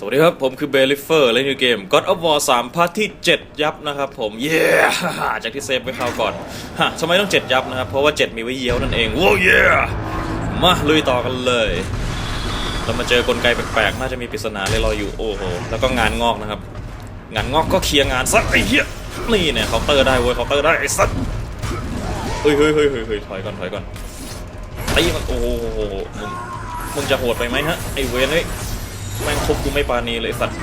สวัสดีครับ ผมคือเบลิเฟอร์เล่นอยู่เกม God of War 3 พาร์ทที่ 7 ยับนะครับผม เย้จากที่เซฟไว้คราวก่อนฮะทำไมต้อง 7 ยับนะครับ เพราะว่า 7 มีไว้เยี้ยวนั่นเองโว้เย้มาลุยต่อกันเลย เรามาเจอกลไกแปลกๆ น่าจะมีปริศนาเลยรออยู่โอ้โห แล้วก็งานงอกนะครับ งานงอกก็เคลียร์งานซะไอ้เหี้ยนี่เนี่ยเคาน์เตอร์ได้เว้ยเคาน์เตอร์ได้ไอ้สัสเฮ้ยเฮ้ยเฮ้ยเฮ้ยเฮ้ยถอยก่อนถอยก่อนตีมันโอ้โหมึงมึงจะโหดไปไหมฮะไอ้เวนเฮ้ แม่งทุบกูไม่ปาณีเลยสัตว์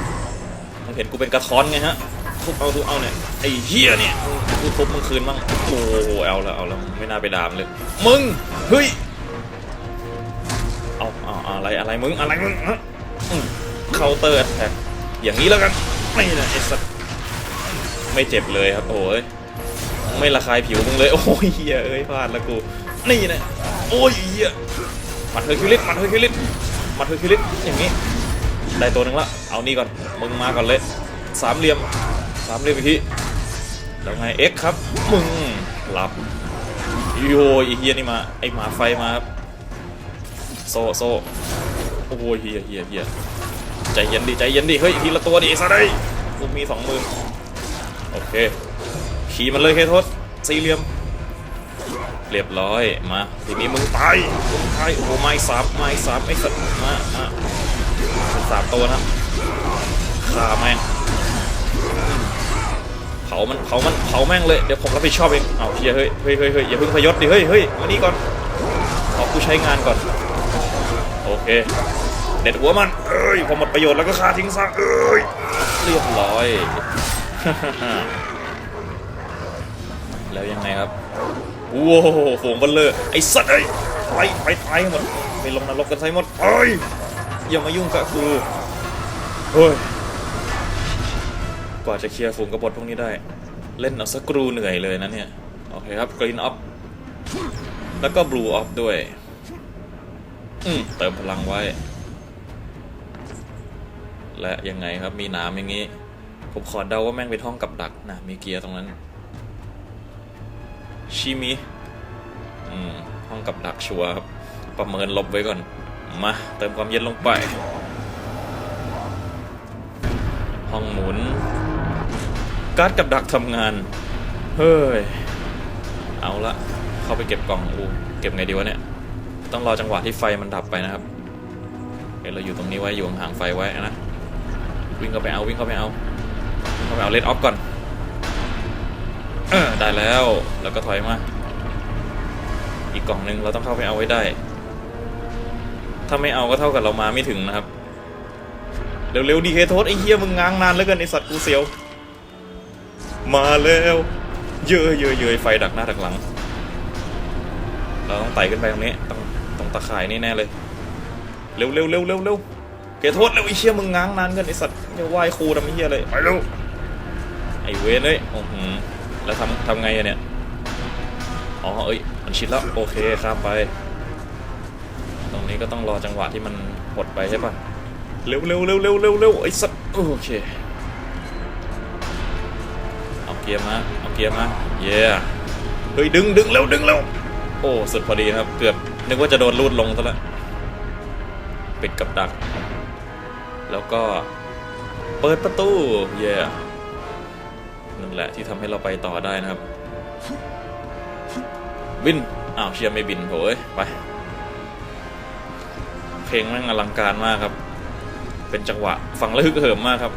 มึงเห็นกูเป็นกระท้อนไงฮะทุบเอาทุบเอาเนี่ยไอ้เฮียเนี่ยกูทุบมึงคืนบ้างโอ้โหเอาละเอาละไม่น่าไปด่ามเลย มึงเฮ้ยเอาเอาเอาอะไรอะไรมึงอะไรมึงเคาน์เตอร์แท็กอย่างนี้แล้วกันไม่นะไอ้สัตว์ไม่เจ็บเลยครับโอ้ยไม่ระคายผิวมึงเลยโอ้ยเฮียเอ้ยพลาดแล้วกูนี่นะโอ้ยเฮียมัดเฮอร์คิวลิสมัดเฮอร์คิวลิสมัดเฮอร์คิวลิสอย่างนี้ ได้ตัวหนึ่งละเอานี่ก่อนมึงมาก่อนเลยสามเหลี่ยมสามเหลี่ยมอีกทีแล้วไง X ครับมึงหลับโยไอเฮียนี่มาไอหมาไฟมาครับโซโซโอ้ยเฮียเฮียเฮียใจเย็นดิใจเย็นดิเฮ้ยทีละตัวดิซะได้กูมีสองมือโอเคขี่มันเลยเคทษสี่เหลี่ยมเรียบร้อยมาทีนี้มึงตายมึงตายโอ้โหไม้สามไม้สามไอ้สัตว์มามา สามตัวนะฆ่าแม่งเผามันเผามันเผาแม่งเลยเดี๋ยวผมรับผิดชอบเองเอาเฮียเฮ้ยเฮ้ยเฮ้ยเฮ้ยอย่าเพิ่งพยศดิเฮ้ยเฮ้ยมานี่ก่อนเอากูใช้งานก่อนโอเคเด็ดหัวมันเอ้ยพอหมดประโยชน์แล้วก็ฆ่าทิ้งซะเอ้ยเรียบร้อยแล้วยังไงครับว้าวโฝงบัลเลอร์ไอ้สัตว์เอ้ไปไปตายให้หมดไปลงนรกกันใส่หมดเอ้ย อย่ามายุ่งกับกูเฮ้ยกว่าจะเคลียร์ฝูงกบฏพวกนี้ได้ เล่นเอาสักกรูเหนื่อยเลยนะเนี่ย โอเคครับกรีนออฟแล้วก็บลูออฟด้วย อืมเติมพลังไว้ และยังไงครับมีหนามอย่างนี้ ผมขอเดาว่าแม่งเป็นห้องกับดักนะ มีเกียร์ตรงนั้น ชิมิ อืม ห้องกับดักชัวร์ครับ ประเมินลบไว้ก่อน มาเติมความเย็นลงไป ห้องหมุน การ์ดกับดักทำงาน เฮ้ย เอาละเข้าไปเก็บกล่องอูเก็บไงดีวะเนี่ย ต้องรอจังหวะที่ไฟมันดับไปนะครับเดี๋ยวเราอยู่ตรงนี้ไว้อยู่ห่างไฟไว้นะ วิ่งเข้าไปเอาวิ่งเข้าไปเอาวิ่งเข้าไปเอาเลดออฟก่อนเออได้แล้วแล้วก็ถอยมา อีกกล่องหนึ่งเราต้องเข้าไปเอาไว้ได้ ถ้าไม่เอาก็เท่ากับเรามาไม่ถึงนะครับ เร็วๆดีเคโทษไอ้เหี้ยมึงง้างนานเหลือเกินไอสัตว์กูเสียว มาแล้วเยอะเยอะเยอะไฟดักหน้าดักหลัง เราต้องไต่ขึ้นไปตรงนี้ต้องต้องตะข่ายนี่แน่เลย เร็วเร็วเร็วเร็วเร็วเคโทษเร็วไอ้เหี้ยมึงง้างนานเกินไอสัตว์อย่าไหว้ครูทำไอ้เหี้ยเลยไปเร็วไอเวนเลยโอ้โหแล้วทำทำไงอะเนี่ยอ๋อเอ้ยมันชิดแล้วโอเคข้ามไป ตรงนี้ก็ต้องรอจังหวะที่มันหดไปใช่ปะเร็วเร็วเร็วเร็วเร็วเร็วไอ้สัตว์โอเค เอาเกียร์มา เอาเกียร์มา เย้เฮ้ยดึงดึงเร็วดึงเร็วโอ้ สุดพอดีครับ เกือบนึกว่าจะโดนลูดลงซะแล้วปิดกับดัก แล้วก็เปิดประตู เย้นั่นแหละที่ทำให้เราไปต่อได้นะครับบิน อ้าวเชียร์ไม่บินโถเอ้ยไป เพลงแม่งอลังการมากครับ เป็นจังหวะฟังแล้วฮึกเหิมมากครับ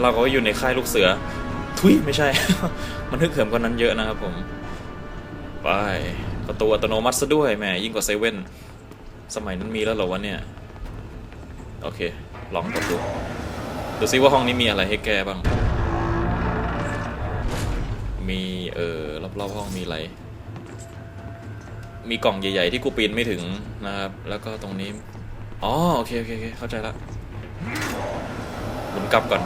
เราก็อยู่ในค่ายลูกเสือ ทุยไม่ใช่ มันฮึกเหิมกว่านั้นเยอะนะครับผม ไป ประตูอัตโนมัติซะด้วยแหมยิ่งกว่าเซเว่นสมัยนั้นมีแล้วเหรอวะเนี่ย โอเค ลองกดดูดูซิว่าห้องนี้มีอะไรให้แกบ้าง มีเออรอบๆห้องมีอะไรมีกล่องใหญ่ ๆ ที่กูปีนไม่ถึงนะครับ แล้วก็ตรงนี้ อ๋อโอเคโอเคเข้าใจละหมุนกลับก่อน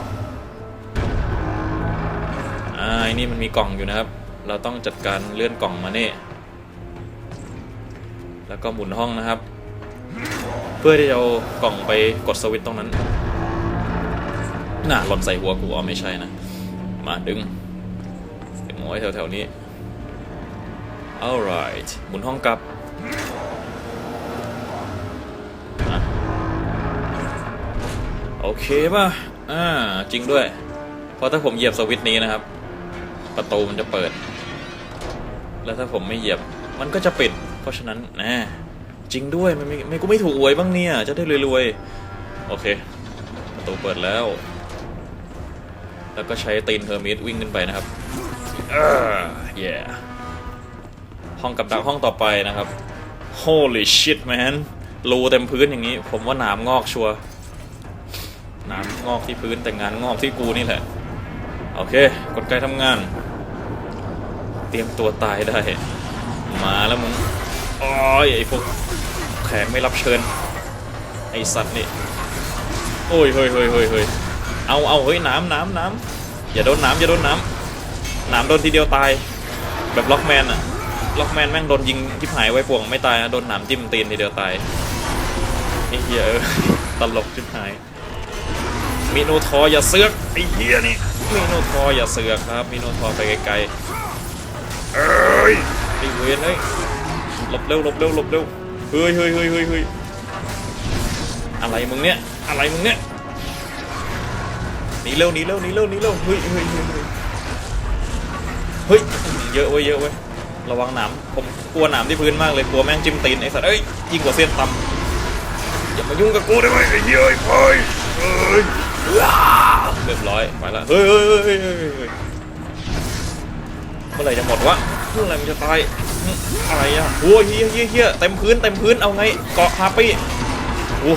อ่าไอ้นี่มันมีกล่องอยู่นะครับ เราต้องจัดการเลื่อนกล่องมาเนี่ แล้วก็หมุนห้องนะครับ เพื่อที่จะเอากล่องไปกดสวิตช์ตรงนั้น น่ะหล่นใส่หัวกูอ๋อไม่ใช่นะ มาดึงเก็บเอาไว้แถวๆนี้ alright หมุนห้องกลับ โอเคป่ะ อ่า จริงด้วย เพราะถ้าผมเหยียบสวิตช์นี้นะครับ ประตูมันจะเปิด แล้วถ้าผมไม่เหยียบ มันก็จะปิด เพราะฉะนั้นแนะจริงด้วยมันไม่ไม่กูไม่ถูกหวยบ้างเนี่ย จะได้รวยๆ โอเค ประตูเปิดแล้ว แล้วก็ใช้ตีนเทอร์มิดวิ่งขึ้นไปนะครับเอ่า yeah ห้องกับดักห้องต่อไปนะครับ holy shit man รูเต็มพื้นอย่างนี้ ผมว่าหนามงอกชัวร์ นามงอกที่พื้นแต่งานงอกที่กูนี่แหละ โอเค กดไกทำงาน เตรียมตัวตายได้ มาแล้วมึงอ้ยไอพวกแขกไม่รับเชิญ ไอสัตว์นี่ โอ้ยเฮ้ยเฮ้ยเฮ้ยเฮ้ยเอาเอาเฮ้ยน้ำน้ำน้ำอย่าโดนน้ำอย่าโดนน้ำน้ำโดนทีเดียวตาย แบบล็อกแมนอะล็อกแมนแม่งโดนยิงทิพหายไว้ป่วงไม่ตายโดนหนามจิ้มตีนทีเดียวตายไอ้เหี้ยออตลกทิพหาย มิโนทอร์อย่าเสือกไอ้เหี้ยนี่มิโนทอร์อย่าเสือกครับมิโนทอร์ไปไกลๆเอ้ยไอ้เวนเอ้ยหลบเร็วหลบเร็วหลบเร็วเฮ้ยเฮ้ยเฮ้ยเฮ้ยเฮ้ยอะไรมึงเนี่ยอะไรมึงเนี่ยหนีเร็วหนีเร็วหนีเร็วหนีเร็วเฮ้ยเฮ้ยเฮ้ยเฮ้ยเฮ้ยเยอะเว้ยเยอะเว้ยระวังหนามผมกลัวหนามที่พื้นมากเลยกลัวแม่งจิ้มตีนไอ้สัตว์เอ้ยยิ่งกว่าเส้นตำอย่ามายุ่งกับกูได้ไหมไอ้เหี้ยไอ้พอยเอ้ย เรียบร้อยไปละเฮ้ยเฮ้ยเฮ้ยเมื่อไหร่จะหมดวะเมื่อไหร่มันจะตายอะไรอะโอ้ยเฮียเฮียเฮียเต็มพื้นเต็มพื้นเอาไงเกาะฮาปี้โอ้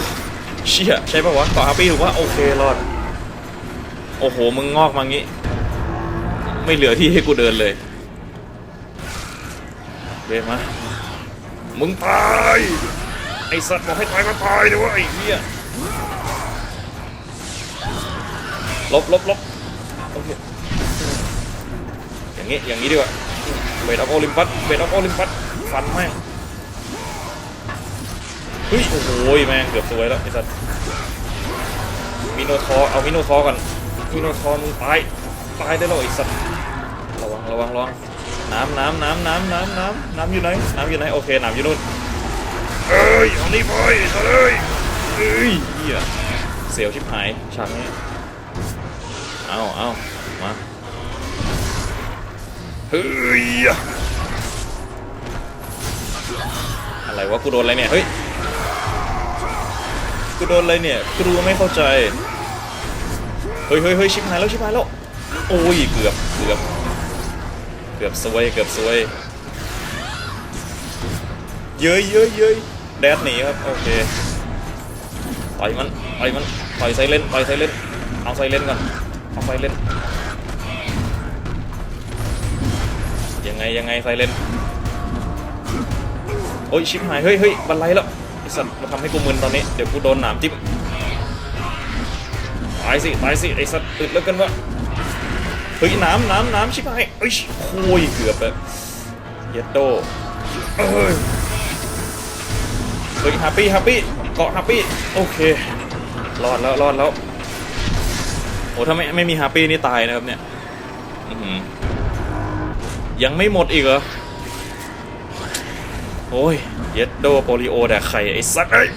เชี่ยใช่ปะวะเกาะฮาปี้ถูกว่าโอเครอดโอ้โหมึงงอกมางี้ ไม่เหลือที่ให้กูเดินเลยเวมามึงตายไอสัตว์บอกให้ตายก็ตายนะวะไอ้เหี้ย ลบลบลบโอเคอย่างงี้อย่างงี้ดีกว่าเวทออฟโอลิมปัสเวทออฟโอลิมปัสฟันแม่งเฮ้ยโอ้โหแม่งเกือบสวยแล้วไอ้สัสมิโนทอเอามิโนทอก่อนมิโนทอมึงตายตายได้แล้วไอ้สัสระวังระวังระวังน้ำน้ำน้ำน้ำน้ำน้ำน้ำอยู่ไหนน้ำอยู่ไหนโอเคน้ำอยู่นู่นเอ้ยเอานี่ไปเอ้ยเอ้ยเหี้ยเสียวชิบหายฉากนี้ เอาเอามาเฮ้ยอะไรวะกูโดนอะไรเนี่ยเฮ้ยกูโดนอะไรเนี่ยกูดูไม่เข้าใจเฮ้ยเฮ้ยเฮ้ยชิบหายแล้วชิบหายแล้วโอ้ยเกือบเกือบเกือบซวยเกือบซวยเย้ยเย้ยเย้ยแดดหนีครับโอเคต่อยมันต่อยมันต่อยไซเลนต่อยไซเลนเอาไซเลนก่อน เอาไซเลนยังไงยังไงไซเลนโอ้ยชิบหายเฮ้ยเฮ้ยบันไลแล้วไอสัตว์มาทำให้กูมึนตอนนี้เดี๋ยวกูโดนหนามจิ้มตายสิตายสิไอสัตว์อึดแล้วกันวะเฮ้ยน้ำน้ำน้ำชิบหายเอ้ยโอยเกือบแบบเยโดเอ้ยเฮ้ยฮัปปี้ฮัปปี้เกาะฮัปปี้โอเครอดแล้วรอดแล้ว อ้ถ้าไม่ไม่มีฮาปี้นี่ตายนะครับเนี่ยยังไม่หมดอีกเหรอ โอ้ย เย็ดโดโปลิโอแดกไข่ไอ้สัตว์เอ้ย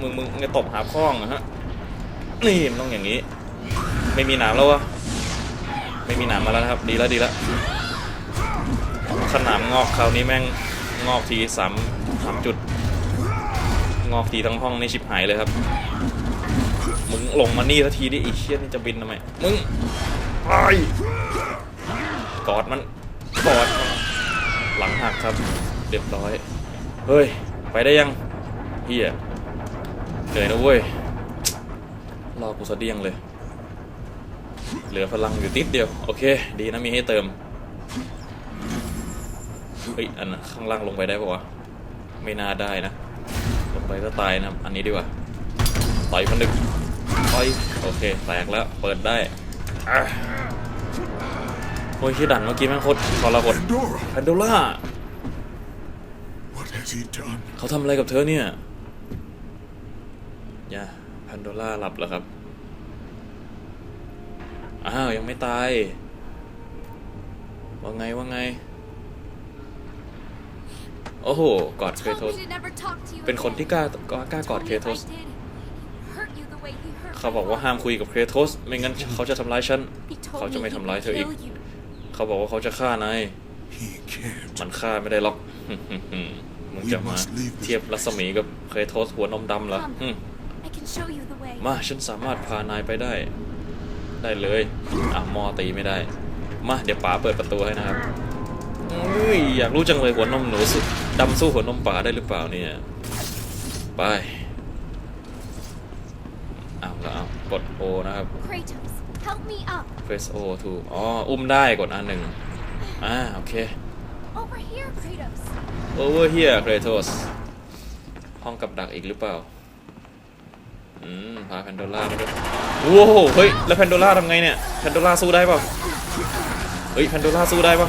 มึงมึงมึงจะตบหาข้องเหรอฮะ นี่มันต้องอย่างนี้ ไม่มีหนามแล้ววะ ไม่มีหนามมาแล้วนะครับ ดีแล้วดีแล้วขนามงอกคราวนี้แม่งงอกทีสาม สามจุด งอกทีทั้งห้องนี่ชิบหายเลยครับ มึงลงมานี่สักทีดิไอีเชี่ยนี่จะบินทำไม มึงไปกอดมันกอดมันหลังหักครับ เรียบร้อย เฮ้ย ไปได้ยังเฮียเหนื่อยนะเว้ย รอกูสะเดียงเลย เหลือพลังอยู่ติดเดียว โอเค ดีนะมีให้เติม เฮ้ย อันนั้นข้างล่างลงไปได้ปะวะ ไม่น่าได้นะลงไปก็ตายนะอันนี้ดีกว่าต่อยมันหนึ่งต่อยโอเคแตกแล้วเปิดได้อะโอ้ยที่ดันเมื่อกี้แม่งโคตรทรหด Pandora, แพนโดล่า what has he done? เขาทำอะไรกับเธอเนี่ยอย่าแพนโดล่าหลับแล้วครับ อ้าว ยังไม่ตาย ว่าไงว่าไง โอ้โห กอด He เค told โทส me to never talk to you เป็นคน again. ที่กล้ากล้ากล้ากอด Told เค me if โท I ส did, he'd hurt you the way he hurt เขา my บอกว่า mom. ห้ามคุยกับเคโทส ไม่งั้นเขาจะทำร้ายฉัน He เขา told จะ me ไม่ he ทำร้าย would เธออีก kill you. เขาบอกว่าเขาจะฆ่านาย He can't. มันฆ่าไม่ได้หรอก มึงจะมาเทียบรัศมีกับเคยโทสหัวนมดำเหรออืม I can show you the way. มา ฉันสามารถพานายไปได้ ได้เลย อะมอตีไม่ได้ มา เดี๋ยวป๋าเปิดประตูให้นะครับอุ้ยอยากรู้จังเลยหัวนมหนูสุด ดำสู้หัวนมป๋าได้หรือเปล่าเนี่ย ไปเอาแล้วเอากด O นะครับ Kratos, help me up. press O to อ๋อ อุ้มได้กดอันหนึ่งอ่า โอเค Over here, Kratos. over here Kratos ห้องกับดักอีกหรือเปล่า อืม พาแพนโดล่ามาด้วยโว้วเฮ้ย แล้วแพนโดล่าทำไงเนี่ย แพนโดล่าสู้ได้เปล่าเฮ้ย แพนโดล่าสู้ได้เปล่า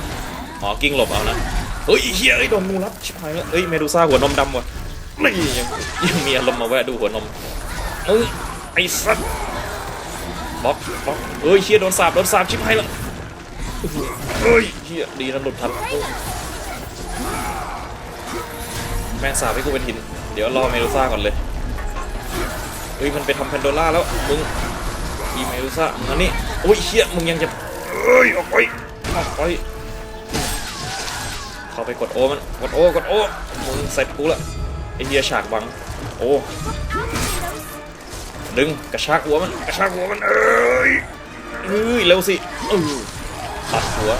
อ๋อ กิ้งหลบเอานะ เฮ้ยเฮียอ้โดนงูรัดชิบหายแล้วเฮ้ยเมดูซ่าหัวนมดำว่ะนี่ยังยังมีอารมณ์มาแวะดูหัวนมเอ้ยไอ้สัสบล็อกบล็อกเฮ้ยเฮียโดนสาบโดนสาบชิบหายแล้วเฮ้ยเฮียดีนะหลุดทันแม่งสาบให้กูเป็นหิน เดี๋ยวรอเมดูซ่าก่อนเลยเฮ้ยมันไปทำแพนโดล่าแล้วมึงอีเมดูซ่ามึงอันนี้โอ้ยเชี่ยมึงยังจะเอ้ยออกไปออกไป เข้าไปกดโอมันกดโอกดโอมึงเสร็จกูละไอเฮียฉากบังโอ้ดึงกระชากหัวมันกระชากหัวมันเอ้ยเอ้ยเร็วสิเออตัดหัว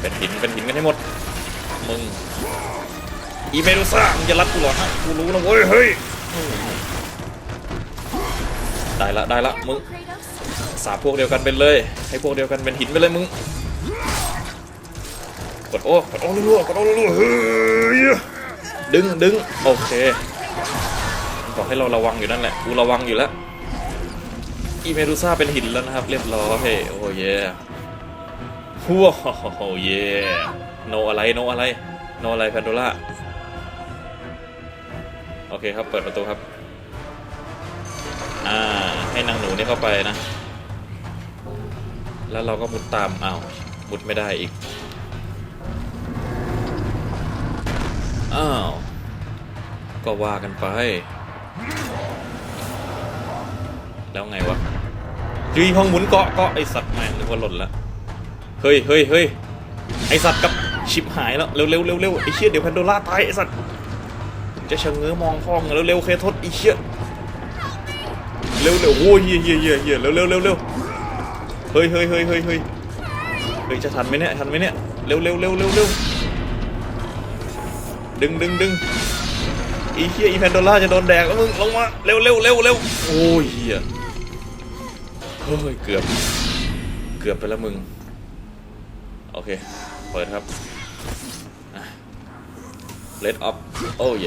เป็นหินเป็นหินกันให้หมดมึงอีเมดูซ่ามึงจะรัดกูหรอฮะกูรู้นะเว้ยเฮ้ยได้ละได้ละมึงสาพวกเดียวกันเป็นเลย ให้พวกเดียวกันเป็นหินไปเลยมึง กดโอ้กดโอ้รัวๆกดโอ้รัวๆเฮ้ยดึงดึงโอเคบอกให้เราระวังอยู่นั่นแหละกูระวังอยู่แล้วอีเมดูซ่าเป็นหินแล้วนะครับ เรียบร้อยโอ้เย่ว้าวเย่โนอะไรโนอะไรโนอะไรแพนโดล่าโอเคครับเปิดประตูครับอ่าให้นางหนูนี่เข้าไปนะ แล้วเราก็มุดตามอ้าวมุดไม่ได้อีก อ้าว ก็ว่ากันไป แล้วไงวะยุยห้องหมุนเกาะเกาะไอสัตว์แม่งนึกว่าหล่นละเฮ้ยเฮ้ยเฮ้ยไอสัตว์กับชิบหายแล้วเร็วเร็วเร็วเร็วไอเชี่ยเดี๋ยวแพนโดล่าตายไอสัตว์จะชะเง้อมองพ้องเร็วเร็วเคทศไอเชี่ยเร็วเร็วโอ้ยเฮียเฮียเฮียเฮียเร็วเร็วเร็วเร็วเฮ้ยเฮ้ยเฮ้ยเฮ้ยเฮ้ยเฮ้ยจะทันไหมเนี่ยทันไหมเนี่ยเร็วเร็วเร็วเร็วเร็ว ดึงดึงดึงอีเฮียอีแพนโดล่าจะโดนแดกแล้วมึงลงมาเร็วเร็วเร็วเร็วโอ้ยเฮียเฮ้ยเกือบ เกือบไปแล้วมึง โอเค เปิดครับเลดออฟโอ้ย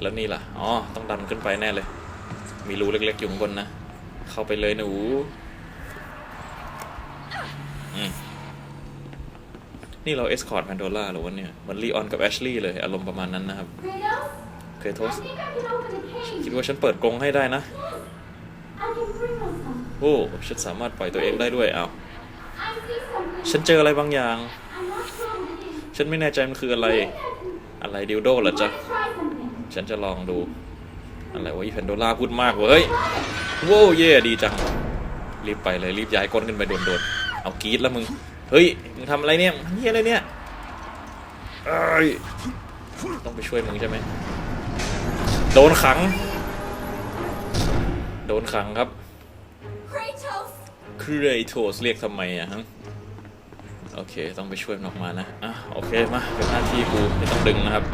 แล้วนี่ล่ะ อ๋อ ต้องดันขึ้นไปแน่เลย มีรูเล็กๆอยู่ข้างบนนะ เข้าไปเลยหนูอืม นี่เราเอสคอร์ดแพนโดล่าหรือวะเนี่ยเหมือนลีออนกับแอชลี่เลย อารมณ์ประมาณนั้นนะครับ เคยโทสคิดว่าฉันเปิดกรงให้ได้นะ โอ้ฉันสามารถปล่อยตัวเองได้ด้วยเอาฉันเจออะไรบางอย่าง ฉันไม่แน่ใจมันคืออะไร อะไรดิวโดเหรอจ๊ะ ฉันจะลองดู อะไรวะอีแพนโดล่าพูดมากเว้ยโว้วเย่ดีจัง รีบไปเลยรีบย้ายก้นขึ้นไปโดนๆเอากีดแล้วมึง เฮ้ยมึงทำอะไรเนี่ยมึงเฮียอะไรเนี่ยเอ้ยต้องไปช่วยมึงใช่ไหมโดนขัง โดนขังครับ Kratos. ครโทสเรียกทำไมอะฮะโอเค ต้องไปช่วยมันออกมานะ อะ โอเค มา เป็นหน้าที่กูไม่ต้องดึงนะครับ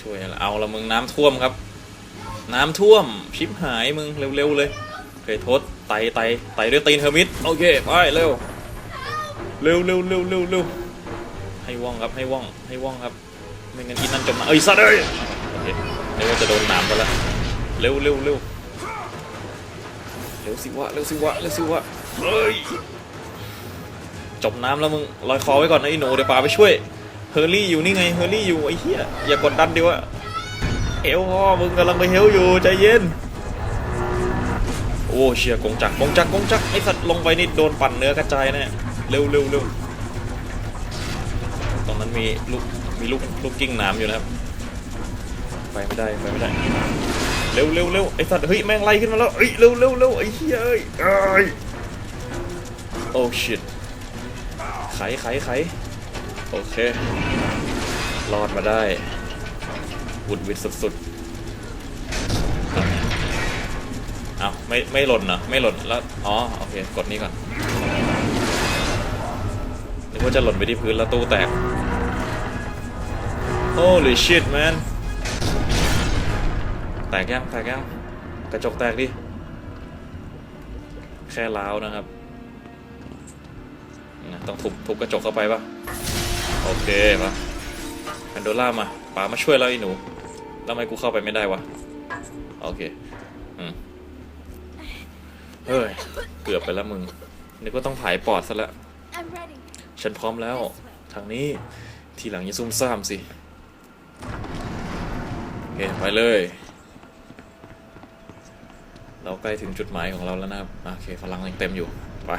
ช่วยอะไรเอาละมึงน้ำท่วมครับ น้ำท่วมชิบหายมึงเร็วๆเลยเคโทษไตไตไตด้วยตีนเฮอร์มิดโอเคไปเร็วเร็วเร็วเร็วเร็วเร็วให้ว่องครับให้ว่องให้ว่องครับไม่งั้นอีนั่นจมน้ำเอ้ยสัตว์เอ้ยโอเคเดี๋ยวว่าจะโดนน้ำไปแล้วเร็วเร็วเร็วเร็วสิวะเร็วสิวะเร็วสิวะเอ้ยจมน้ำแล้วมึงลอยคอไว้ก่อนนะไอ้หนูเดี๋ยวป่าไปช่วยเฮอร์รี่อยู่นี่ไงเฮอร์รี่อยู่ไอ้เหี้ยอย่ากดดันดิวะ เอวพ่อมึงกำลังไปเฮลอยู่ใจเย็น โอ้เชียกงจักรกงจักรกงจักรไอสัตว์ลงไปนี่โดนปั่นเนื้อกระจายแน่เร็วเร็วเร็วตรงนั้นมีลูกมีลูกลูกกิ้งน้ำอยู่นะครับ ไปไม่ได้ไปไม่ได้ เร็วเร็วเร็วไอสัตว์เฮ้ยแม่งไล่ขึ้นมาแล้วเอ้ยเร็วเร็วเร็วไอ้เหี้ยเอ้ยเอ้ยโอ้ชิตไขไขไขโอเครอดมาได้ วุดวิดสุดๆเอาไม่ไม่หล่นเหรอไม่หล่นแล้วอ๋อโอเคกดนี้ก่อนนึกว่าจะหล่นไปที่พื้นแล้วตู้แตก Holy shit man แตกยังแตกยังกระจกแตกดิแค่ล้าวนะครับต้องทุบทุบกระจกเข้าไปปะโอเคปะ แพนโดล่ามาป๋ามาช่วยแล้วไอ้หนู แล้วทำไมกูเข้าไปไม่ได้วะ โอเค อืม เฮ้ย เกือบไปแล้วมึง นึกว่าต้องผายปอดซะแล้ว I'm ready. ฉันพร้อมแล้ว ทางนี้ทีหลังอย่าซุ่มซ่ามสิโอเคไปเลย เราใกล้ถึงจุดหมายของเราแล้วนะครับอะโอเคพลังยังเต็มอยู่ไป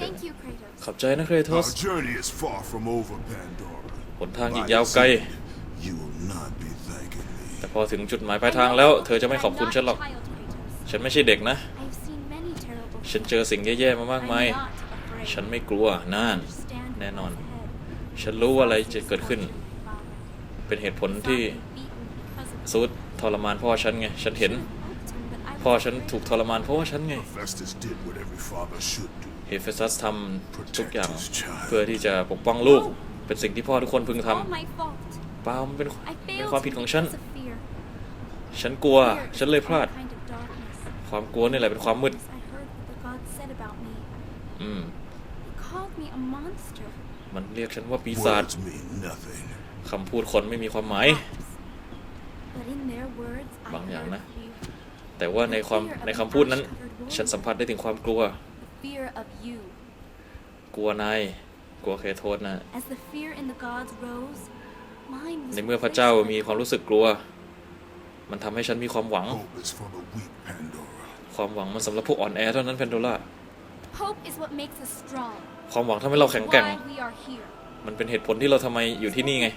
Thank you, Kratos. ขอบใจนะเครโท Our ส journey is far from over, Pandora. หนทางอีกยาวไกล You will not be thanking me. แต่พอถึงจุดหมายปลายทางแล้ว เธอจะไม่ขอบคุณฉันหรอก I'm not a child, Kratos. ฉันไม่ใช่เด็กนะ I've seen many terrible ฉันเจอสิ่งแย่ๆมามาก I'm มาย not afraid. ฉันไม่กลัวน่าน Understand แน่นอน what's ahead. ฉันรู้ว่าอะไรจะเกิดขึ้น Father. เป็นเหตุผลที่ Father beaten because of ซูดทรมานพ่อฉันไง ฉันเห็น helped him, but I พ่อ was ฉัน afraid. ถูกทรมานเพราะว่าฉันไง Festus did what every father should do. เฮเฟซัสทำทุกอย่างเพื่อที่จะปกป้องลูก เป็นสิ่งที่พ่อทุกคนพึง It's ท all my fault. ำเปล่ามันเป็น I เป็น failed ความผิดของฉัน because of fear. ฉันกลัว Fear ฉันเลย is พลาด one kind of darkness. ความกลัวนี่แหละเป็นความมืด I heard what the gods said about me. อืม They called me a monster. มันเรียกฉันว่าปีศาจ Words mean nothing. คำพูดคนไม่มีความหมาย Perhaps. But in their words, I บางอย่างนะ heard fear. แต่ว่าในความในคำพูดนั้น ฉันสัมผัสได้ถึงความกลัว กลัวนายกลัวเคโทษนะ ในเมื่อพระเจ้ามีความรู้สึกกลัว มันทำให้ฉันมีความหวัง ความหวังมันสำหรับพวกอ่อนแอเท่านั้นแพนโดล่าความหวังทำให้เราแข็งแกร่ง มันเป็นเหตุผลที่เราทำไมอยู่ที่นี่ไง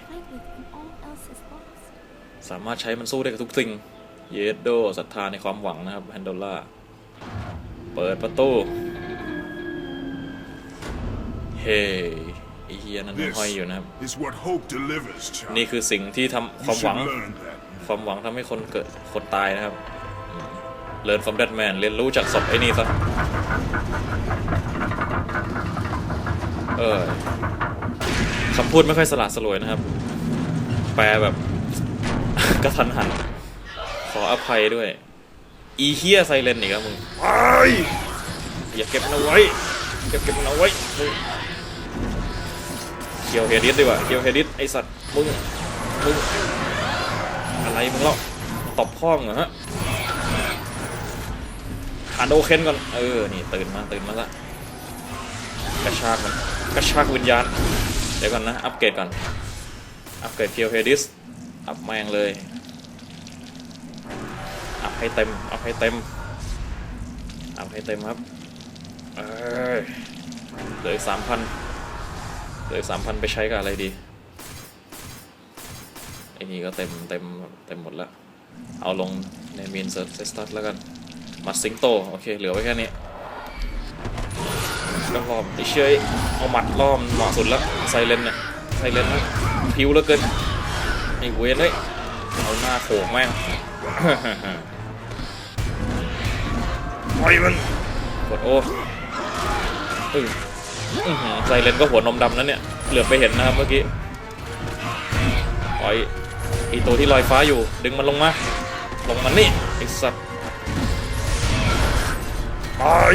สามารถใช้มันสู้ได้กับทุกสิ่ง เยโดศรัทธาในความหวังนะครับแฮนโดล่า เปิดประตู เฮ้ไอเฮียนั้นมัน This ห้อยอยู่นะครับ is what hope delivers, นี่ child. คือสิ่งที่ทำค You วามหวัง should learn that. ความหวังทำให้คนเกิดคนตายนะครับเรียนฟอมเดดแมนเรียนรู้จากศพไอ้นี่ซะเออคำพูดไม่ค่อยสละสลวยนะครับ แปลแบบกระทันหัน ขออภัยด้วย อีเฮียไซเลนอีกครับมึงไอ้ยอย่าเก็บมันเอาไว้ เก็บเก็บมันเอาไว้มึงเคียวเฮดิสดีกว่าเคียวเฮดิสไอสัตว์มึงมึงอะไรมึงเล่าตบพ่องเหรอฮะอ่านโอเคนก่อน เออ นี่ตื่นมาตื่นมาละกระชากมันกระชากวิญญาณ เดี๋ยวก่อนนะ อัปเกรดก่อน อัปเกรดเคียวเฮดิส อัพแมงเลย อัพให้เต็ม อัพให้เต็ม อัพให้เต็มครับ เอ้ยเหลือสามพันเหลือสามพันไปใช้กับอะไรดี ไอ้นี่ก็เต็มเต็มเต็มหมดแล้ว เอาลงในมีนเซิร์ฟสตัทแล้วกันมัดสิงโต โอเค เหลือไว้แค่นี้ก็ล้อมไอเชยเอาหมัดล้อมเหมาะสุดแล้วไซเลนเนี่ยไซเลนพิวเหลือเกินไอ้เวนเลยเอาหน้าโขกแม่ง ปล่อยมันกดโอ้อึ้งอื้อหือไซเลนก็หัวนมดำนั่นเนี่ยเหลือบไปเห็นนะครับเมื่อกี้ปล่อยไอตัวที่ลอยฟ้าอยู่ ดึงมันลงมา ลงมันนี่ไอสัตว์ตาย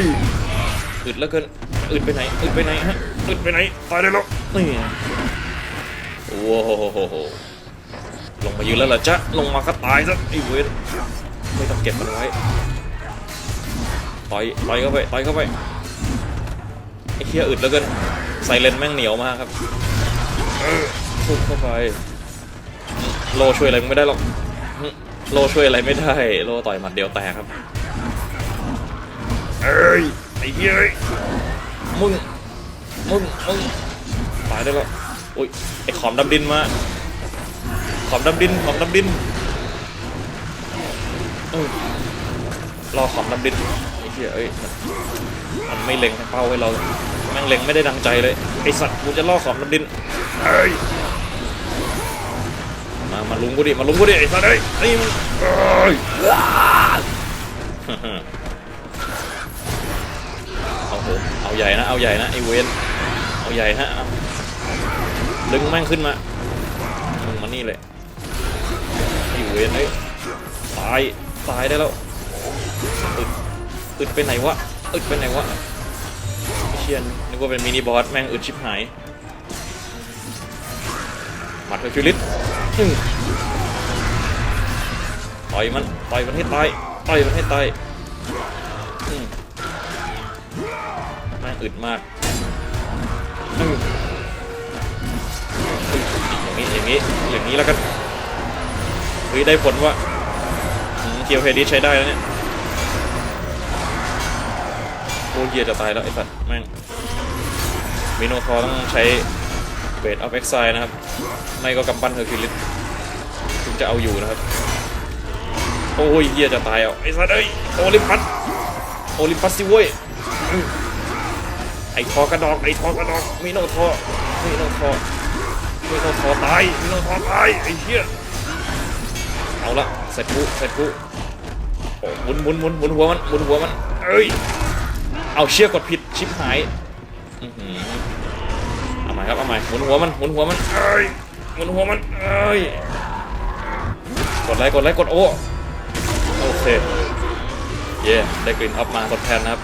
อึดแล้วเกินอึดไปไหนอึดไปไหนฮะอึดไปไหนตายได้แล้วนี่โอ้โห ลงมายืนแล้วเหรอจ๊ะลงมาก็ตายซะไอเวนไม่ต้องเก็บมันไว้ต่อยต่อยเข้าไปต่อยเข้าไปไอเคียอึดแล้วเกินไซเลนแม่งเหนียวมากครับเออทุบเข้าไปโลช่วยอะไรมึงไม่ได้หรอกหึโลช่วยอะไรไม่ได้ โลต่อยหมัดเดียวแตกครับเอ้ยไอ้เหี้ยเอ้ยมึงมึงมึงตายได้แล้วอุ้ยไอ้ขอมดำดินมาข อมดำดินขอมดำดินเออรอขอมดำดินไอ้เหี้ยเอ้ยมันไม่เล็งให้เป้าไว้เราแม่งเล็งไม่ได้ดังใจเลยไอสัตว์กูจะล่อขอมดำดินเอ้ยมามาลุงกูดิมาลุงกูดิไอสัตว์เอ้ยไอ้มึงเอ้ยเอาโหเอาใหญ่นะเอาใหญ่นะไอเวนเอาใหญ่ฮะดึงแม่งขึ้นมามึงมานี่เลย เวนเอ้ยตายตายได้แล้วอึดอึดไปไหนวะอึดไปไหนวะเชียนนึกว่าเป็นมินิบอสแม่งอึดชิบหายหมัดเฮอร์คิวลิสอื้อต่อยมันต่อยมันให้ตายต่อยมันให้ตายแม่งอึดมากอื้อย่างนี้อย่างนี้อย่างนี้แล้วกัน ฮ้ยได้ผลว่าเกียวเพดิใช้ได้แล้วเนี่ยโอ้เกียจะตายแล้วไอ้สัตว์แม่งมิโนทอต้องใช้เบดออฟเอ็กไซนะครับ ไม่ก็กำปั้นเฮอร์คิวลิสถึงจะเอาอยู่นะครับ โอ้ยเฮียจะตายอะไอ้สัตว์เอ้ยโอลิมปัสโอลิมปัสสิเว้ยไอ้ทอกระดอกไอ้ทอกระดอกมีโนทอมีโนทอมีโนทอตายมีโนทอตายไอ้เหี้ย เอาละเสร็จกูเสร็จกูโอ้หมุนหมุนหมุนหมุนหัวมันหมุนหัวมันเอ้ยเอาเชือกกดผิดชิปหายเอาใหม่ครับเอาใหม่หมุนหัวมันหมุนหัวมันเอ้ยหมุนหัวมันเอ้ยกดไลค์กดไลค์กดโอ้โอเคเย่ได้กลิ่นออฟมาทดแทนนะครับ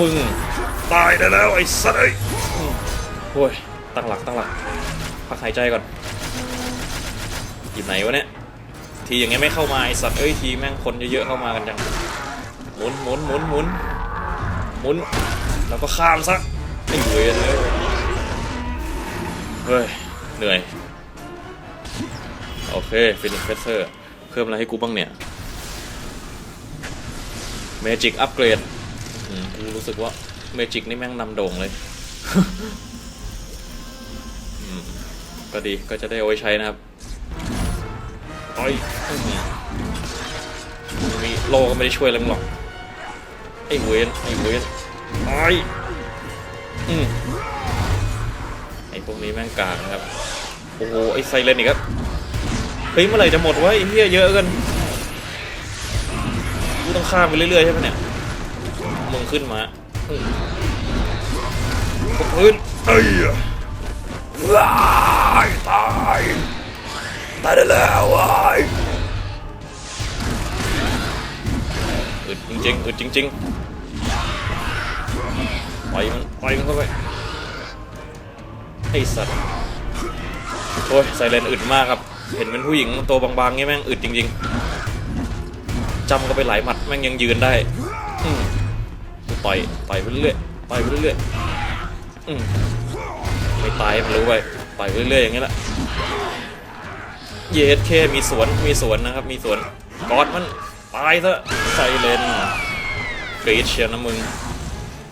มึงตายได้แล้วไอ้สัตว์เอ้ยโอ้ยตั้งหลักตั้งหลักพักหายใจก่อน หยิบไหนวะเนี่ย ทีอย่างเงี้ยไม่เข้ามาไอสัตว์เอ้ยทีแม่งคนเยอะๆเข้ามากันจังหมุนหมุนหมุนหมุนหมุนแล้วก็ข้ามซะไอ้เวรเลยเฮ้ยเหนื่อยโอเคฟินิชเฟสเซอร์เพิ่มอะไรให้กูบ้างเนี่ยเมจิกอัปเกรดอืมกูรู้สึกว่าเมจิกนี่แม่งนำโด่งเลยก็ดีก็จะได้เอาไว้ใช้นะครับ ต่อยอื้อหือมีโลก็ไม่ได้ช่วยอะไรมึงหรอกไอ้เวนไอ้เวนตายอืมไอ้พวกนี้แม่งกากนะครับ โอ้โห ไอ้ไซเลนอีกครับ เฮ้ย เมื่อไหร่จะหมดวะไอ้เหี้ยเยอะกันกูต้องข้ามไปเรื่อยๆใช่ไหมเนี่ย มึงขึ้นมาพื้นเอ้ยว้ายตาย ตายได้แล้วว้อึดจริงๆอึดจริงๆปล่อยมันปล่อยมันเข้าไปไอ้สัตว์โอ้ยไซเรนอึดมากครับ เห็นเป็นผู้หญิงตัวบางๆงี้แม่งอึดจริงๆจำก็ไปหลายหมัดแม่งยังยืนได้อืมต่อยต่อยไปเรื่อยต่อยไปเรื่อยอืมไม่ตายมันรู้ไปต่อยไปเรื่อยอย่างนี้แหละ เยสเคมีสวนมีสวนนะครับ มีสวนกอดมันตายซะไซเลนกรีดเชียวนะมึง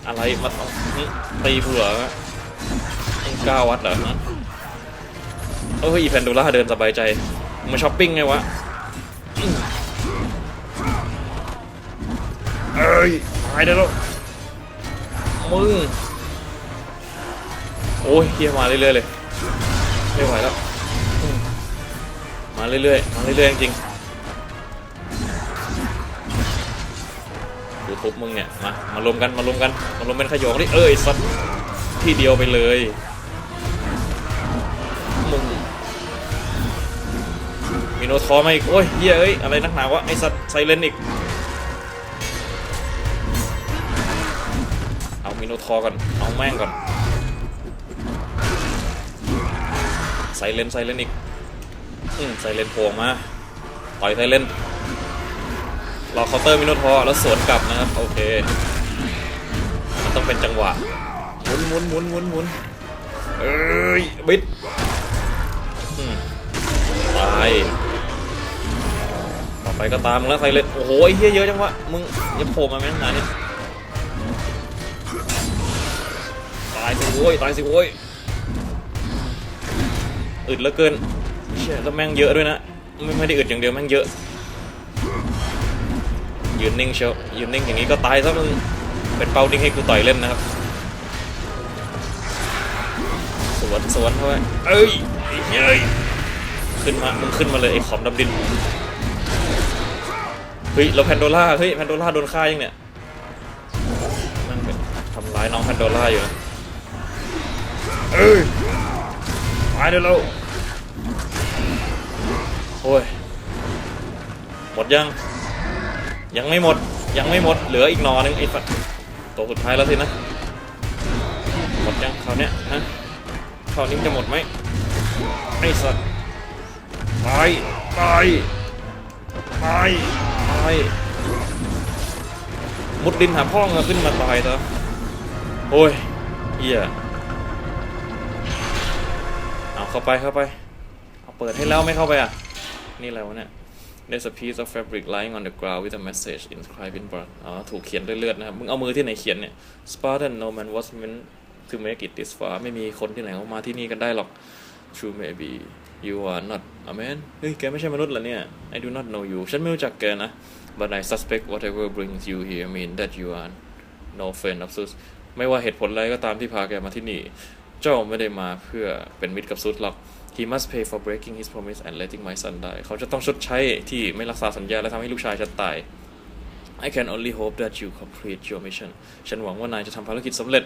อะไรมาต้องหึตีเผื่อมึงกล้าวัดเหรอฮะเอ้ยอีแพนโดล่าเดินสบายใจมาช้อปปิ้งไงวะเอ้ยตายได้แล้วมึงโอ้ยเฮียมาเรื่อยๆเลยไม่ไหวแล้ว เรื่อยๆมาเรื่อยๆจริงๆดูทุบมึงเนี่ยมามารวมกันมารวมกันมารวมเป็นขยงดิเอ้ยสัตว์ที่เดียวไปเลยมึงมีโนทอมาอีกโอ้ยเฮียเอ้ยอะไรนักหนาวะไอสัตว์ไซเลนอีกเอามิโนทอก่อนเอาแม่งก่อนไซเลนไซเลนอีก อืมไซเลนโผล่มาต่อยไซเลนรอเคาน์เตอร์มิโนทอร์แล้วสวนกลับนะครับ โอเค มันต้องเป็นจังหวะหมุนหมุนหมุนหมุนหมุนเอ้ยบิดอืมต่อไปก็ตามแล้วไซเลนโอ้โหไอ้เหี้ยเยอะจังวะมึงอย่าโผล่มาแม่งนานนี่ตายสิโว้ยตายสิโว้ยอึดเหลือเกิน ชี่ยแล้วแม่งเยอะด้วยนะไม่ไม่ได้อึดอย่างเดียวแม่งเยอะยืนนิ่งเชียวยืนนิ่งอย่างนี้ก็ตายซะมึงเป็นเป้านิ่งให้กูต่อยเล่นนะครับ สวนสวนเข้าไปเอ้ยเย้ยขึ้นมามึงขึ้นมาเลยไอ้ขอมดำดินเฮ้ยแล้วแพนโดล่าเฮ้ยแพนโดล่าโดนฆ่ายังเนี่ยนั่งเป็นทำร้ายน้องแพนโดล่าอยู่นะเอ้ยตายเดี๋ยวเรา โอ้ย หมดยัง ยังไม่หมด ยังไม่หมด เหลืออีกหนอนึงไอ้ฝัดตัวสุดท้ายแล้วสินะ หมดยังคราวเนี้ยฮะคราวนี้จะหมดไหมไอ้สัตว์ตายตายตายตายมุดดินหาพ่องอขึ้นมาตายซะโอ้ยเหี้ยเอาเข้าไปเข้าไป เอาเปิดให้แล้วไม่เข้าไปอะ นี่อะไรวะเนี่ย There's a piece of fabric lying on the ground with a message inscribed in blood อ๋อ ถูกเขียนด้วยเลือดนะครับ มึงเอามือที่ไหนเขียนเนี่ย Spartan no man was meant to make it this far ไม่มีคนที่ไหนเขามาที่นี่กันได้หรอก True maybe you are not a man เฮ้ย แกไม่ใช่มนุษย์เหรอเนี่ย I do not know you ฉันไม่รู้จักแกนะ but I suspect whatever brings you here mean that you are no friend of Sus ไม่ว่าเหตุผลอะไรก็ตามที่พาแกมาที่นี่ จ้าไม่ได้มาเพื่อเป็นมิตรกับซุดหรอก He must pay for breaking his promise and letting my son die เขาจะต้องชดใช้ที่ไม่รักษาสัญญาและทำให้ลูกชายฉันตาย I can only hope that you complete your mission ฉันหวังว่านายจะทำภารกิจสำเร็จ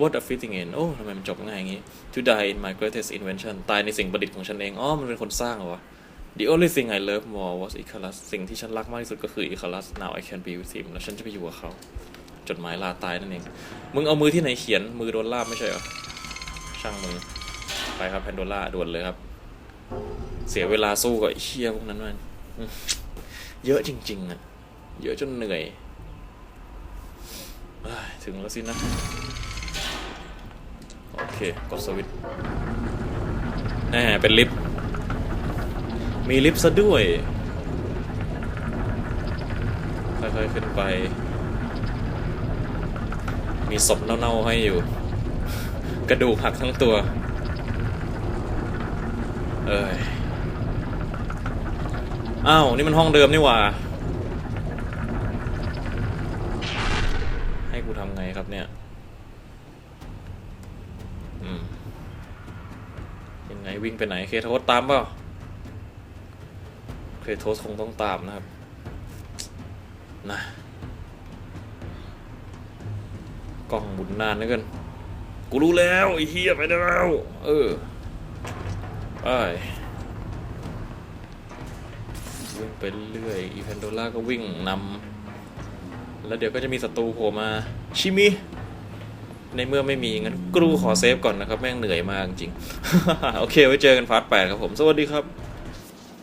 What a fitting end โอ้ทำไมมันจบง่ายอย่างนี้ To die in my greatest invention ตายในสิ่งประดิษฐ์ของฉันเอง อ๋อ มันเป็นคนสร้างเหรอวะ The only thing I love more was Icarus สิ่งที่ฉันรักมากที่สุดก็คือ Icarus Now I can be with him แล้วฉันจะไปอยู่กับเขา จดหมายลาตายนั่นเอง มึงเอามือที่ไหนเขียน มือโดนลาบไม่ใช่เหรอ ช่างมือไปครับแพนโดล่าด่วนเลยครับ เสียเวลาสู้กับเชี่ยพวกนั้นมันเยอะจริง ๆอะเยอะจนเหนื่อยเอ้ยถึงแล้วสินะ โอเค กดสวิตช์แน่เป็นลิฟต์ มีลิฟต์ซะด้วยค่อยๆขึ้นไป มีศพเน่าๆให้อยู่ กระดูกหักทั้งตัว เอ้ย อ้าว นี่มันห้องเดิมนี่หว่า ให้กูทำไงครับเนี่ย อืม ยังไงวิ่งไปไหน เคทโทสตามเปล่า เคทโทสคงต้องตามนะครับ นะกล้องหมุนนานเหลือเกิน กูรู้แล้วไอ้เฮียไปได้แล้ว เออไปวิ่งไปเรื่อยอีแพนโดล่าก็วิ่งนำแล้วเดี๋ยวก็จะมีศัตรูโผล่มาชิมิ ในเมื่อไม่มีงั้นกรูขอเซฟก่อนนะครับ แม่งเหนื่อยมากจริง โอเคไว้เจอกันพาร์ทแปดครับผม สวัสดีครับ